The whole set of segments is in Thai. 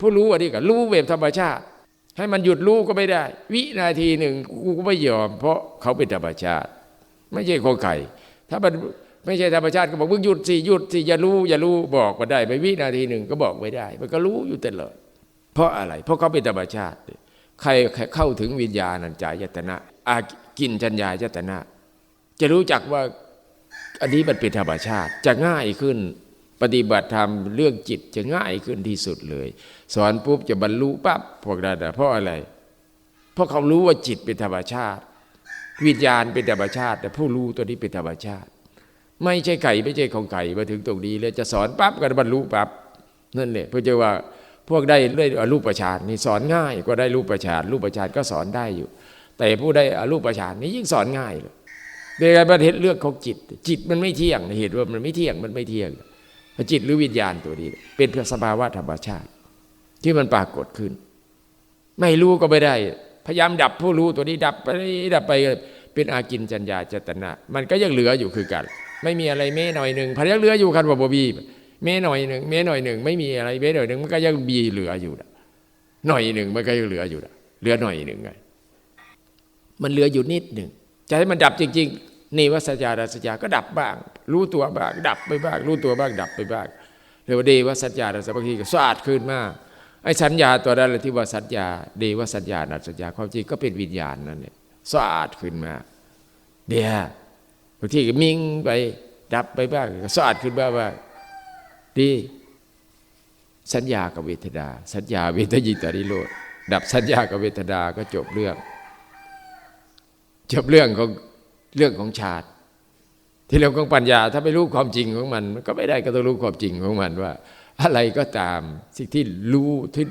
ผู้รู้อันนี้ก็รู้แบบธรรมชาติ ให้มันหยุดรู้ก็ไม่ได้ วินาทีหนึ่งกูก็ไม่ยอม เพราะเขาเป็นธรรมชาติ ไม่ใช่ของไข่ถ้ามันไม่ใช่ธรรมชาติก็บอกมึงหยุดสิหยุดสิอย่ารู้อย่ารู้บอกมาได้ไปวินาทีหนึ่งก็บอกไม่ได้ มันก็รู้อยู่ตลอดเพราะอะไร เพราะเขาเป็นธรรมชาติ ใครเข้าถึงวิญญาณัญจายตนะอากินจัญญายตนะ จะรู้จักว่าอันนี้มันเป็นธรรมชาติ จะง่ายขึ้น ปฏิบัติธรรมเรื่องจิตจะง่ายขึ้นที่สุดเลย สอนปุ๊บจะบรรลุปั๊บพวกนั้นเพราะอะไร เพราะเขารู้ว่าจิตเป็นธรรมชาติ วิญญาณเป็นธรรมชาติ แต่ผู้รู้ตัวนี้เป็นธรรมชาติ ไม่ใช่ไก่ไม่ใช่ของไก่มาถึงตรงนี้เลยจะสอนปั๊บก็บรรลุปั๊บนั่นแหละเพื่อจะว่าพวกได้ได้อรูปประชานนี่สอนง่ายกว่าได้รูปประชานรูปประชานก็สอนได้อยู่ แต่ผู้ได้อรูปประชานนี่ยิ่งสอนง่ายเลยในการประเทศเรื่องของจิต จิตมันไม่เที่ยงเหตุว่ามันไม่เที่ยงมันไม่เที่ยง จิตหรือวิญญาณตัวนี้ เป็นเพียงสภาวะธรรมชาติ ที่มันปรากฏขึ้น ไม่รู้ก็ไม่ได้ พยายามดับผู้รู้ตัวนี้ดับไปดับไปเป็นอากินจัญญาจตนะ มันก็ยังเหลืออยู่คือกัน ไม่มีอะไรเม่หน่อยหนึ่งพยังเหลืออยู่กันว่าบบีเม่หน่อยหนึ่งเม่หน่อยหนึ่งไม่มีอะไรเม่หน่อยหนึ่งมันก็ยังบีเหลืออยู่ะหน่อยหนึ่งมันก็ยังเหลืออยู่ะเหลือหน่อยหนึ่งไงมันเหลืออยู่นิดหนึ่งจะให้มันดับจริง ๆ นี่วัสยาดัสยาก็ดับบ้าง รู้ตัวบ้างดับไปบ้างรู้ตัวบ้างดับไปบ้างเรียกว่าเดวัสยาดัสบางทีก็สะอาดขึ้นมากไอ้สัญญาตัวนั้นที่ว่าสัญญา เดวสัญญานัสัญญาความจริงก็เป็นวิญญาณนั่นแหละสะอาดขึ้นมาเดียบางทีก็มิ่งไปดับไปบ้างก็สะอาดขึ้นบ้างว่าดีสัญญากับเวทนา สัญญาเวทยิตาริโลดดับสัญญากับเวทนาก็จบเรื่อง จบเรื่องของเรื่องของชาติ ที่เรื่องของปัญญาถ้าไม่รู้ความจริงของมัน ก็ไม่ได้ก็ต้องรู้ความจริงของมันว่า อะไรก็ตามสิ่งที่รู้ที่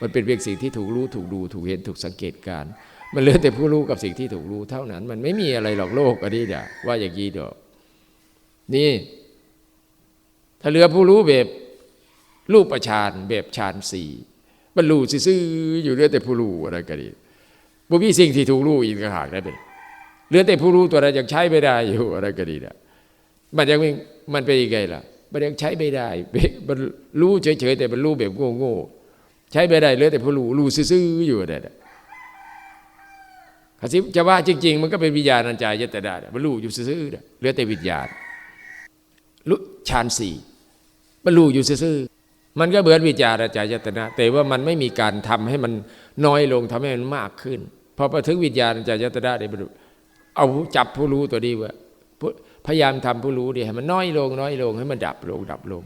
มันเป็นเพียงสิ่งที่ถูกรู้ถูกดูถูกเห็นถูกสังเกตการ มันเหลือแต่ผู้รู้กับสิ่งที่ถูกรู้เท่านั้น มันไม่มีอะไรหรอกโลกอันนี้เดี๋ยว่าอย่างนี้เดี๋ยวนี่ ถ้าเหลือผู้รู้แบบรูปประชานแบบฌานสี่บรรลุซื่ออยู่เหลือแต่ผู้รู้อะไรกันดีบ่มีสิ่งที่ถูกรู้อีกต่างหากได้เป็นเหลือแต่ผู้รู้ตัวนั้นยังใช้ไม่ได้อยู่อะไรก็ดีเนะ มันยังมันเป็นยังไงล่ะ มันยังใช้ไม่ได้มันรู้เฉยๆแต่มันรู้แบบโง่ๆใช้ไม่ได้เลือแต่ผู้รู้รู้ซื่อๆอยู่นั่นคสิจะว่าจริง ๆ มันก็เป็นวิญญาณัญจายตนะมันรู้อยู่ซื่อๆเหลือแต่วิญญาณรู้ฌานสี่มันรู้อยู่ซื่อๆมันก็เหมือนวิญญาณัญจายตนะ แต่ว่ามันไม่มีการทำให้มันน้อยลงทำให้มันมากขึ้นพอไปถึงวิญญาณจายตนะเนี่ยเอาจับผู้รู้ตัวนี้ว่า พยายามทำผู้รู้เดีให้มันน้อยลงน้อยลงให้มันดับลงดับลง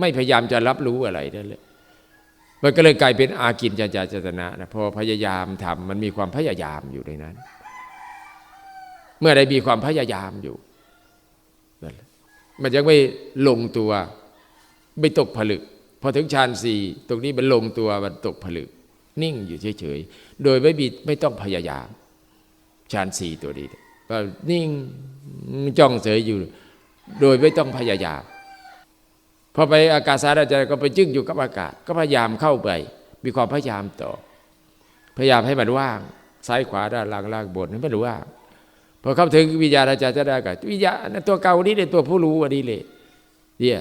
ไม่พยายามจะรับรู้อะไรนั่นแหละมันก็เลยกลายเป็นอากินจาจาจตนะนะพอพยายามทำมันมีความพยายามอยู่ในนั้น เมื่อใดมีความพยายามอยู่นั่นมันยังไม่ลงตัว ไม่ตกผลึก พอถึงฌานสี่ตรงนี้มันลงตัวมันตกผลึก นิ่งอยู่เฉยๆโดยไม่มีไม่ต้องพยายามฌานสี่ตัวนี้ก็นิ่ง จ้องเสยอยู่ โดยไม่ต้องพยายามพอไปอากาศสารใจก็ไปจึ้งอยู่กับอากาศ ก็พยายามเข้าไป มีความพยายามต่อ พยายามให้มันว่าง ซ้ายขวาด้านล่างล่างบนให้มันว่างพอเข้าถึงวิญญาณอาจารย์จะได้กับวิญญาณตัวเก่านี้เลยตัวผู้รู้อันนี้เลยเนี่ย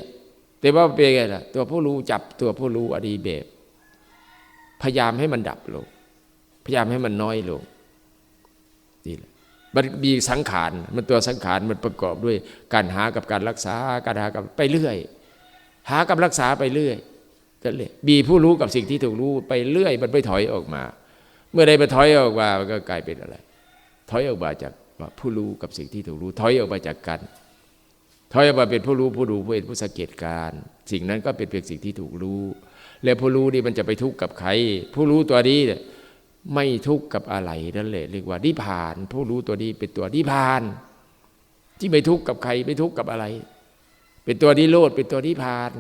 แต่ว่าเป็นไงล่ะ ตัวผู้รู้จับตัวผู้รู้อันนี้แบบพยายามให้มันดับลง พยายามให้มันน้อยลงนี่แหละ มันมีสังขาร มันตัวสังขารมันประกอบด้วยการหากับการรักษา การหากับไปเรื่อย หากับรักษาไปเรื่อยก็เลยมีผู้รู้กับสิ่งที่ถูกรู้ไปเรื่อย มันไม่ถอยออกมา เมื่อใดมันถอยออกมา มันก็กลายเป็นอะไร ถอยออกมาจากผู้รู้กับสิ่งที่ถูกรู้ ถอยออกมาจากกันถอยออกมาเป็นผู้รู้ผู้ดูผู้เห็นผู้สังเกตการ สิ่งนั้นก็เป็นเพียงสิ่งที่ถูกรู้ แล้วผู้รู้นี่มันจะไปทุกข์กับใคร ผู้รู้ตัวนี้เนี่ย ไม่ทุกข์กับอะไรนั่นแหละเรียกว่านิพาน ผู้รู้ตัวนี้เป็นตัวนิพาน ที่ไม่ทุกข์กับใครไม่ทุกข์กับอะไร เป็นตัวนิโรธเป็นตัวนิพาน